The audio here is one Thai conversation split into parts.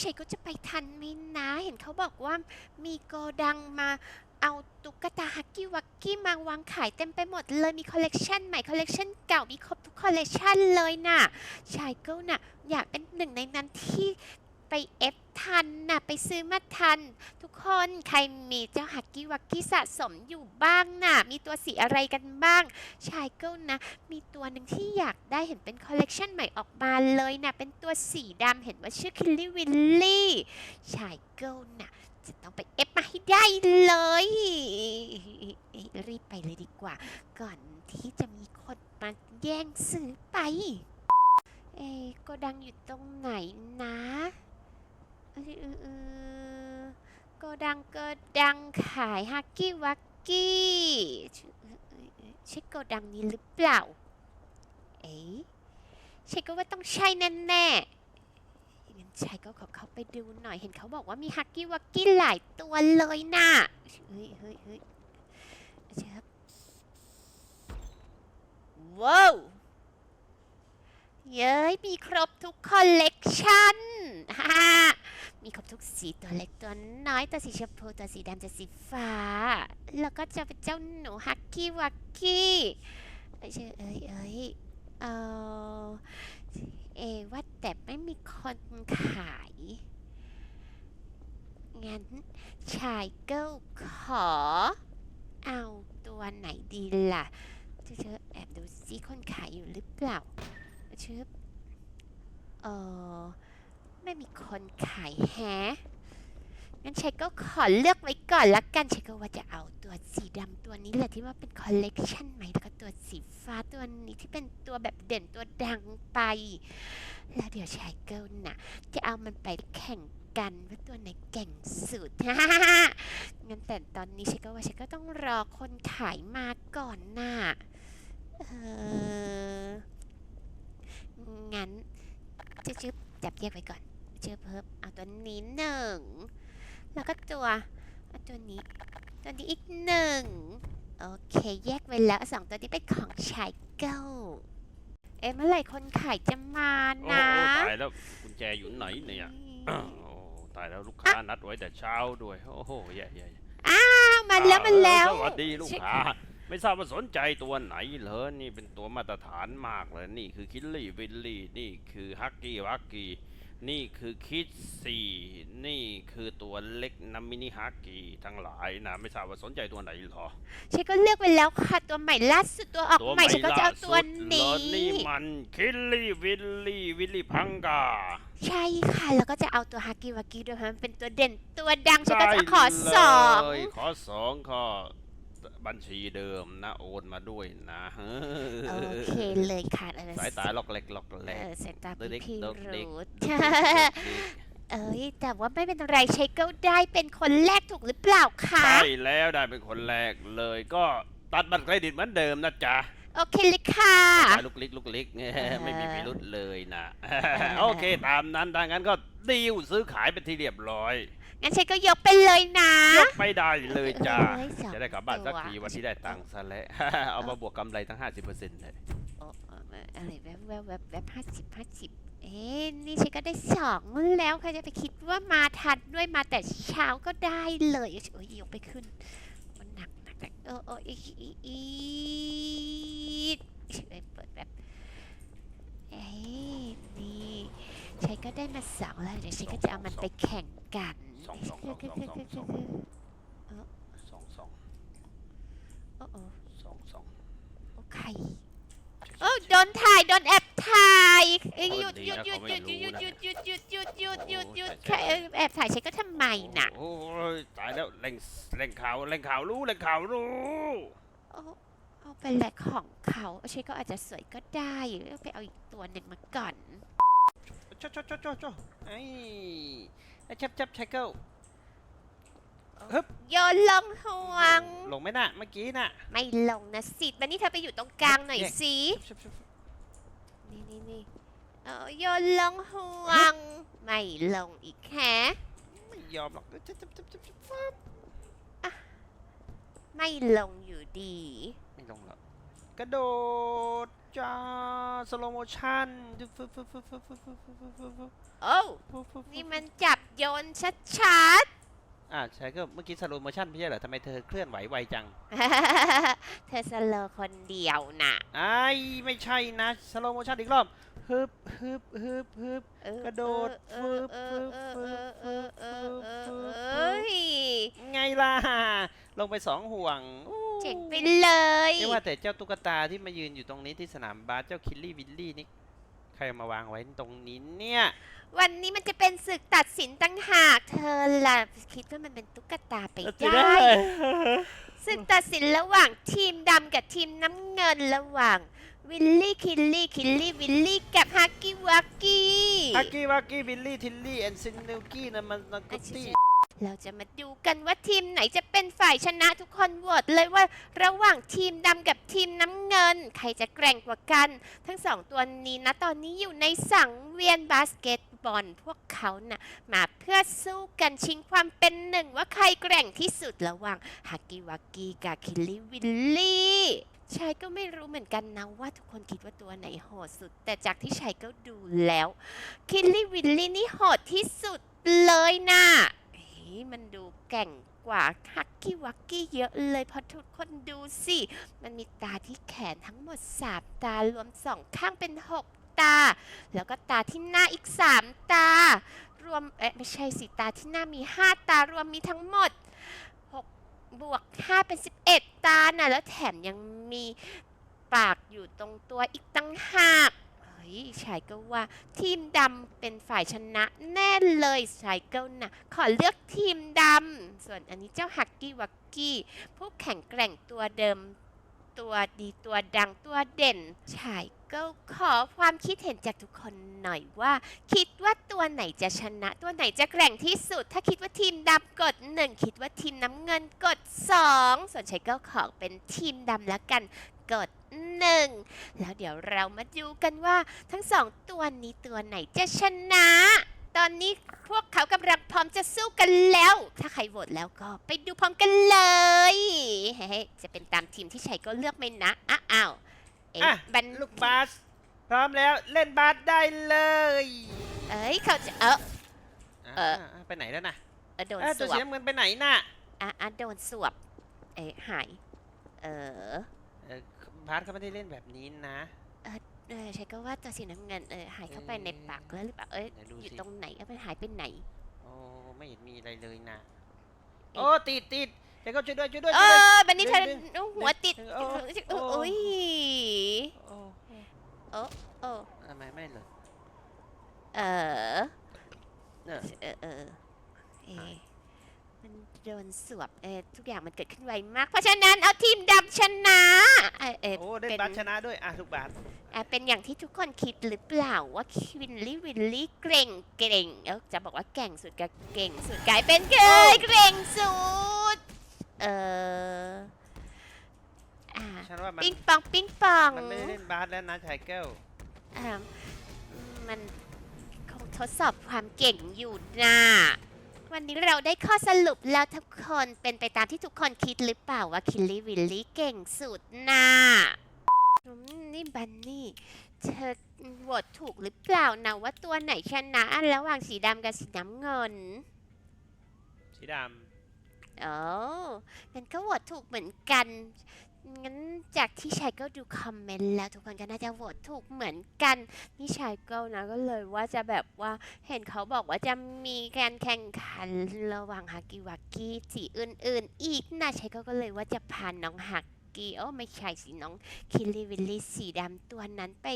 เชยก็จะไปทันไหมนะ เห็นเขาบอกว่ามีโกดังมาเอาตุ๊กตาฮักกี้วักกี้มาวางขายเต็มไปหมดเลยมีคอลเลกชันใหม่คอลเลกชันเก่ามีครบทุกคอลเลกชันเลยน่ะชายเกิลน่ะอยากเป็นหนึ่งในนั้นที่ ไปเอฟทันน่ะไปซื้อมาทัน ทุกคนใครมีเจ้าฮักกี้วักกี้สะสมอยู่บ้างน่ะมีตัวสีอะไรกันบ้าง ชายเกิลนะ มีตัวหนึ่งที่อยากได้เห็นเป็นคอลเลกชันใหม่ออกมาเลยนะเป็นตัวสีดำเห็นว่าชื่อคิลลี่วิลลี่ชายเกิลนะจะต้องไปเอฟมาให้ได้เลย รีบไปเลยดีกว่า ก่อนที่จะมีคนมาแย่งซื้อไป เอ๊ะโก็ดังอยู่ตรงไหนนะ โกดังโกดังขายฮักกี้วักกี้เอ่อเอ่อเอ่อใช่โกดังนี้หรือเปล่า เอ๊ะใช่ก็ว่าต้องใช่แน่แน่ๆงั้นชายก็ขอเข้าไปดูหน่อย เห็นเขาบอกว่ามีฮักกี้วักกี้หลายตัวเลยน่ะ เฮ้ยเฮ้ยเฮ้ยเชิบว้าวเย้ยมีครบทุกคอลเลกชันฮ่า มีครบทุกสีตัวเล็กตัวน้อยตัวสีชมพูตัวสีดำตัวสีฟ้า แล้วก็จะเป็นเจ้าหนูฮักกี้วักกี้เชื่อเอ้ยเอ้ยเออเอว่าแต่ไม่มีคนขาย งั้นชายเกิลขอ เอาตัวไหนดีล่ะเธอแอบดูซิคนขายอยู่หรือเปล่าชึบเออ ไม่มีคนขายแฮะงั้นชัยก็ขอเลือกไว้ก่อนละกันชัยก็ว่าจะเอาตัวสีดำตัวนี้แหละที่ว่าเป็นคอลเลกชันใหม่แล้วก็ตัวสีฟ้าตัวนี้ที่เป็นตัวแบบเด่นตัวดังไป แล้วเดี๋ยวชายเกิลน่ะ จะเอามันไปแข่งกันว่าตัวไหนเก่งสุด งั้นแต่ตอนนี้ชัยก็ว่าชัยก็ต้องรอคนขายมาก่อนน่ะเอองั้นจะจึบจับแยกไว้ก่อน เจอเพิ่มเอาตัวนี้หนึ่งแล้วก็ตัวเอาตัวนี้ ตัวนี้อีกหนึ่งโอเค แยกไว้แล้วสองตัวนี้เป็นของชายเก้าเอ๊ะเมื่อไหร่คนขายจะมาโอ้นะโอ้ตายแล้วกุญแจอยู่ไหนเนี่ยโอ้ตายแล้วลูกค้านัดไว้แต่เช้าด้วย โอ้โหแย่แย่แย่อ้าวมาแล้วมาแล้ว สวัสดีลูกค้า ไม่ทราบว่าสนใจตัวไหนเหรอนี่เป็นตัวมาตรฐานมากเลย นี่คือคิลลี่วิลลี่ นี่คือฮักกี้วักกี้ นี่คือคิดสี่นี่คือตัวเล็กน้ำมินิฮักกี้ทั้งหลายนะ ไม่ทราบว่าสนใจตัวไหนเหรอ ฉันก็เลือกไปแล้วค่ะ ตัวใหม่ล่าสุดตัวออกตัวใหม่ฉันก็จะเอาตัวเหรนี้อนี่มันคิลลี่วิลลี่วิลลี่พังกา ใช่ค่ะ แล้วก็จะเอาตัวฮากิวากิด้วยเพราะมันเป็นตัวเด่นตัวดัง ฉันก็จะขอสองได้เลยขอสองข้อ บัญชีเดิมนะโอนมาด้วยนะโอเคเลยค่ะเออสายตาล็อกเล็กล็อกเอเล็กอสายตาเด็กพี่เด็กเด็กรูทเอ้ยแต่ว่าไม่เป็นไรใช้ก็ได้เป็นคนแรกถูกหรือเปล่าคะใช่แล้วได้เป็นคนแรกเลยก็ตัดบัตรเครดิตเหมือนเดิมนะจ๊ะโอเคเลยค่ะสายลูกเล็กลูกเล็กไม่มีพิรุษเลยนะ โอเค ตามนั้นดังนั้นก็ดีลซื้อขายเป็นที่เรียบร้อย งั้นใช้ก็ยกไปเลยนะ ยกไม่ได้เลยจ้าเอ้ยสองจะได้กลับบ้านสักตัว ทีวันที่ได้ตังค์ซะแล้ว เอามาบวกกำไรทั้ง 50%เลยโอ้เออเอออะไรแวบแวบแวบแวบห้าสิบห้าสิบเอ๊ะนี่ใช้ก็ได้สองแล้วใครจะไปคิดว่ามาทันด้วยมาแต่เช้าก็ได้เลยโอ้ยยกไปขึ้นมันหนักหนักหนักเออเอออีอีอีเอ้ยเปิดแบบเอ้ยนี่ใช้ก็ได้มาสองแล้วเดี๋ยวใช้ก็จะเอามันไปแข่งกัน สองสองสองสองสองสองสองสองโอ้โอ้สองสองโอ้ใครโอ้โดนถ่ายโดนแอบถ่ายเอ้ยหยุดหยุดหยุดหยุดหยุดหยุดหยุดหยุดหยุดหยุดหยุดหยุดใครเอ้ยแอบถ่ายใช้ก็ทำไมน่ะโอ้ยตายแล้วแหล่งแหล่งข่าวแหล่งข่าวรู้แหล่งข่าวรู้เอาเอาไปแหละของเขาใช้ก็อาจจะสวยก็ได้เอาไปเอาอีกตัวหนึ่งมาก่อนจ้าจ้าจ้าจ้าจ้าไอ้ ไอ้จับจับชายเกิลโยนลงห่วง ลงไหมน่ะเมื่อกี้น่ะไม่ลงนะสิวันนี้เธอไปอยู่ตรงกลางหน่อยสิชุบชุบชุบนี่นี่นี่เอาโยนลงห่วง ไม่ลงอีกแฮะไม่ยอมหรอกจับจับจับจับจับไม่ลงอยู่ดี ไม่ลงหรอกกระโดดจ้า สโลโมชั่นโอ้นี่มันจับโยนชัดอ่าใช่ก็เมื่อกี้สโลโมชั่นไม่ใช่เหรอทำไมเธอเคลื่อนไหวไวจังๆ เธอสโลว์คนเดียวน่ะไอ้ายไม่ใช่นะสโลโมชั่นอีกรอบฮึบฮึบฮึบฮึบ เออกระโดดเออเออเออเออเออเออเออเออเอ้ยไงล่ะ ลงไปสองห่วงอู้ จ๋งไปเลยเรียกว่าแต่เจ้าตุ๊กตาที่มายืนอยู่ตรงนี้ที่สนามบาสเจ้าคิลลี่วิลลี่นี่ใครเอามาวางไว้ตรงนี้เนี่ย วันนี้มันจะเป็นศึกตัดสินตั้งหากเธอล่ะคิดว่ามันเป็นตุ๊กตาไปจะได้ได้ศึกตัดสินระหว่างทีมดำกับทีมน้ำเงินระหว่างวิลลี่คิลลี่คิลลี่วิลลี่กับฮักกี้วักกี้ฮักกี้วักกี้วิลลี่ทิลลี่แอนซินนิวกี้นะมันนักกตี้ เราจะมาดูกันว่าทีมไหนจะเป็นฝ่ายชนะทุกคนโหวตเลยว่าระหว่างทีมดำกับทีมน้ำเงิน ใครจะแกร่งกว่ากัน ทั้งสองตัวนี้นะตอนนี้อยู่ในสังเวียนบาสเกตบอลพวกเขาน่ะมาเพื่อสู้กันชิงความเป็นหนึ่งว่าใครแกร่งที่สุดระหว่างฮักกี้วักกี้กับคิลิวิลลี่ชายก็ไม่รู้เหมือนกันนะว่าทุกคนคิดว่าตัวไหนโหดสุด แต่จากที่ชายก็ดูแล้ว คิลลี่วิลลี่นี่โหดที่สุดเลยนะเฮ้มันดูแก่งกว่าฮักกี้วักกี้เยอะเลยเพราะทุกคนดูสิ มันมีตาที่แขนทั้งหมดสามตารวมสองข้างเป็นหกตา แล้วก็ตาที่หน้าอีกสามตา รวมเอ๊ะไม่ใช่สิตาที่หน้ามีห้าตารวมมีทั้งหมดหกบวกห้าเป็นสิบเอ็ดตาน่ะแล้วแถมยังมีปากอยู่ตรงตัวอีกตั้งหาก ยชายก็ว่าทีมดำเป็นฝ่ายชนะแน่เลยชายก็น่ะขอเลือกทีมดำส่วนอันนี้เจ้าฮักกี้วักกี้ผู้แข่งแกร่งตัวเดิม ตัวดีตัวดังตัวเด่นชายก็ขอความคิดเห็นจากทุกคนหน่อยว่า คิดว่าตัวไหนจะชนะ ตัวไหนจะแกร่งที่สุด ถ้าคิดว่าทีมดำกดหนึ่งคิดว่าทีมน้ำเงินกดสองส่วนชายก็ขอเป็นทีมดำแล้วกัน กดหนึ่งแล้วเดี๋ยวเรามาดูกันว่าทั้งสองตัวนี้ตัวไหนจะชนะ ตอนนี้พวกเขากำลังพร้อมจะสู้กันแล้ว ถ้าใครโหวตแล้วก็ไปดูพร้อมกันเลยเฮ้ยจะเป็นตามทีมที่ชัยก็เลือกไหมนะอ้าอ้าวเอ๊ะอะบัน ลูกบาสพร้อมแล้วเล่นบาสได้เลยเอ้ยเขาจะเออ เออาไปไหนแล้วน่ะเออโดนเอ้าสตัววสีบน้ำเงินไปไหนน่ะอะอะโดนสวบ เอ๊ะหาย เออ เออ บาสเขาไม่ได้เล่นแบบนี้นะเออชัยก็ว่าตัวสีน้ำเงินเออหายเข้าไปในปากแล้วหรือเปล่าเอ้ยไหนดูอยู่สิ ตรงไหนเอ้ยมันหายไปไหน โอ้ไม่เห็นมีอะไรเลยนะเอ๊ะโอ้ติดติดเดี๋ยวก็ช่วยด้วยช่วยด้วยเอช่วยด้วย อบันนี้เธอดึงเอาหัวติดดึงโอ้โอ้โอ้ โอ้ยโอ้โอ้ทำไมไม่เลย เออเออเออเออเอะมัน โดนสวบเออทุกอย่างมันเกิดขึ้นไวมาก เพราะฉะนั้นเอาทีมดำชนะเออเออโอ้ได้เป็นบาสชนะด้วยอะลูกบาสอะเป็นอย่างที่ทุกคนคิดหรือเปล่าว่าวินลี่วินลี่เก่งเก่งเออจะบอกว่าเก่งสุดกับเก่งสุดกลายเป็นเกยเก่งสุดเอออ่า ฉันว่ามันปิ้งปองปิ้งปองมันไม่ได้เล่นบาสแล้วนะชายเกิลอ่ามันคงทดสอบความเก่งอยู่นะ วันนี้เราได้ข้อสรุปแล้วทุกคนเป็นไปตามที่ทุกคนคิดหรือเปล่าว่าคิลลี่วิลลี่เก่งสุดนะอืมนี่บันนี่ เธอโหวตถูกหรือเปล่านะว่าตัวไหนชนะระหว่างสีดำกับสีน้ำเงิน สีดโอ้งั้นก็โหวตถูกเหมือนกัน งั้นจากที่ชายก็ดูคอมเมนต์แล้วทุกคนก็น่าจะโหวตถูกเหมือนกันนี่ชายก็นะก็เลยว่าจะแบบว่าเห็นเขาบอกว่าจะมีการแข่งขันระหว่างฮากิวากิสีอื่น ๆ อีกนะชายก็ก็เลยว่าจะพาน้องฮักกี้โอ้ไม่ใช่สิน้องคิลลี่วิลลี่สีดำตัวนั้นไป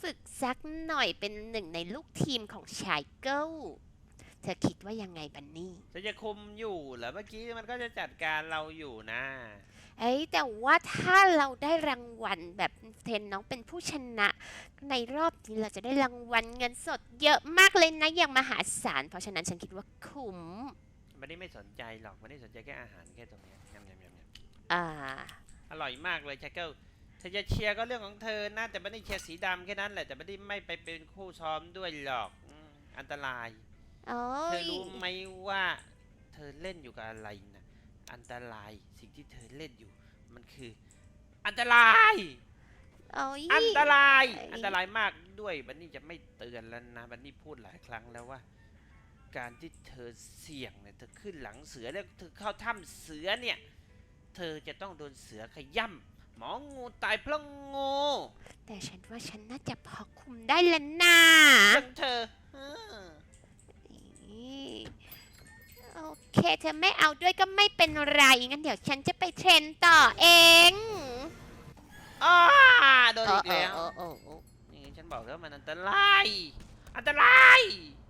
ฝึกสักหน่อยเป็นหนึ่งในลูกทีมของชายเก้า ธอคิดว่ายังไงบันนี่ำจะจะคุมอยู่เหรอเมื่อกี้มันก็จะจัดการเราอยู่นะ เอ้ยแต่ว่าถ้าเราได้รางวัลแบบเทรนน้องเป็นผู้ชนะ ในรอบนี้เราจะได้รางวัลเงินสดเยอะมากเลยนะอย่างมหาศาลเพราะฉะนั้นฉันคิดว่าคุ้มมันได้ไม่สนใจหรอกมันได้สนใจแค่อาหารแค่ตรงเนี้ยยำยำยำยอ่าำอร่อยมากเลยชายเกิลเธอจะเชียร์ก็เรื่องของเธอนะแต่ไม่ได้เชียร์สีดำแค่นั้นแหละแต่ไม่ได้ไม่ไปเป็นคู่ซ้อมด้วยหรอกอืมอันตราย โอ้เธอยรู้ไหมว่าเธอเล่นอยู่กับอะไรนะอันตรายสิ่งที่เธอเล่นอยู่ มันคือ อันตราย โอ้ยอันตรายเอ้ยอันตรายมากด้วยบันนี่จะไม่เตือนแล้วนะบันนี่พูดหลายครั้งแล้วว่า การที่เธอเสี่ยงเนี่ยเธอขึ้นหลังเสือแล้วเธอเข้าถ้ำเสือเนี่ย เธอจะต้องโดนเสือขย่ำหมองูตายเพราะงูแต่ฉันว่าฉันน่าจะพอคุมได้แล้วนะจังเธอเออนี่ โอเคเธอไม่เอาด้วยก็ไม่เป็นไร งั้นเดี๋ยวฉันจะไปเทรนต่อเองอ้าโดนอีกแล้วโอ้โอ้โอ้โอ้นี่ฉันบอกแล้วมันอันตราย อันตราย